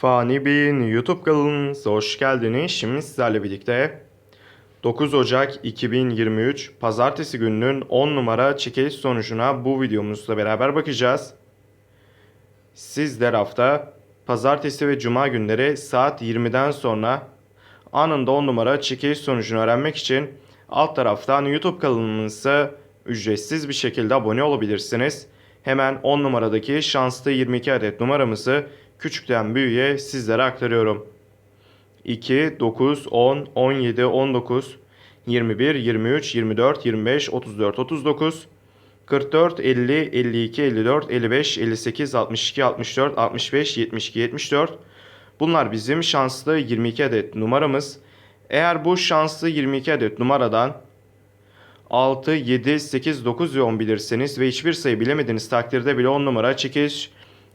Fani Bey'in YouTube kanalınıza hoş geldiniz. Şimdi sizlerle birlikte 9 Ocak 2023 Pazartesi gününün 10 numara çekiliş sonucuna bu videomuzla beraber bakacağız. Sizler hafta Pazartesi ve Cuma günleri saat 20'den sonra anında 10 numara çekiliş sonucunu öğrenmek için alt taraftan YouTube kanalımıza ücretsiz bir şekilde abone olabilirsiniz. Hemen 10 numaradaki şanslı 22 adet numaramızı küçükten büyüğe sizlere aktarıyorum. 2, 9, 10, 17, 19, 21, 23, 24, 25, 34, 39, 44, 50, 52, 54, 55, 58, 62, 64, 65, 72, 74. Bunlar bizim şanslı 22 adet numaramız. Eğer bu şanslı 22 adet numaradan 6, 7, 8, 9 ve 10 bilirseniz ve hiçbir sayı bilemediğiniz takdirde bile 10 numara çekiş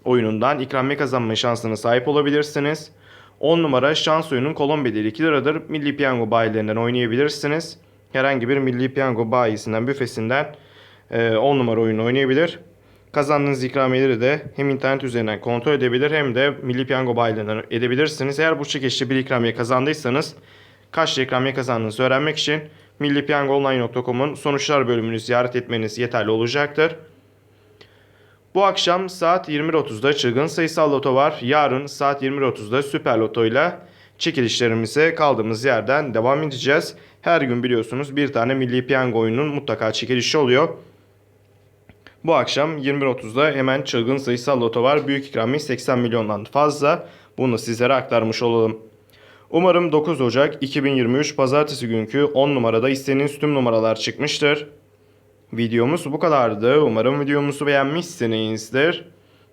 oyunundan ikramiye kazanma şansına sahip olabilirsiniz. 10 numara şans oyunun kolon bedeli 2 liradır. Milli Piyango bayilerinden oynayabilirsiniz. Herhangi bir Milli Piyango bayisinden, büfesinden e, 10 numara oyunu oynayabilir. Kazandığınız ikramiyeleri de hem internet üzerinden kontrol edebilir hem de Milli Piyango bayilerinden edebilirsiniz. Eğer bu çekişte bir ikramiye kazandıysanız kaç ikramiye kazandığınızı öğrenmek için millipiyangoonline.com'un sonuçlar bölümünü ziyaret etmeniz yeterli olacaktır. Bu akşam saat 21.30'da çılgın sayısal loto var. Yarın saat 21.30'da süper loto ile çekilişlerimize kaldığımız yerden devam edeceğiz. Her gün biliyorsunuz bir tane milli piyango oyunun mutlaka çekilişi oluyor. Bu akşam 21.30'da hemen çılgın sayısal loto var. Büyük ikramiye 80 milyondan fazla. Bunu sizlere aktarmış olalım. Umarım 9 Ocak 2023 Pazartesi günkü 10 numarada istediğiniz tüm numaralar çıkmıştır. Videomuz bu kadardı. Umarım videomuzu beğenmişsinizdir.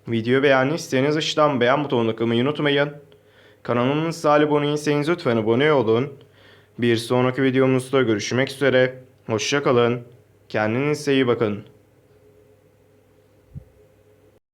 Videoyu beğendiyseniz aşağıdan beğen butonuna kılmayı unutmayın. Kanalımıza abone değilseniz lütfen abone olun. Bir sonraki videomuzda görüşmek üzere. Hoşçakalın. Kendinize iyi bakın.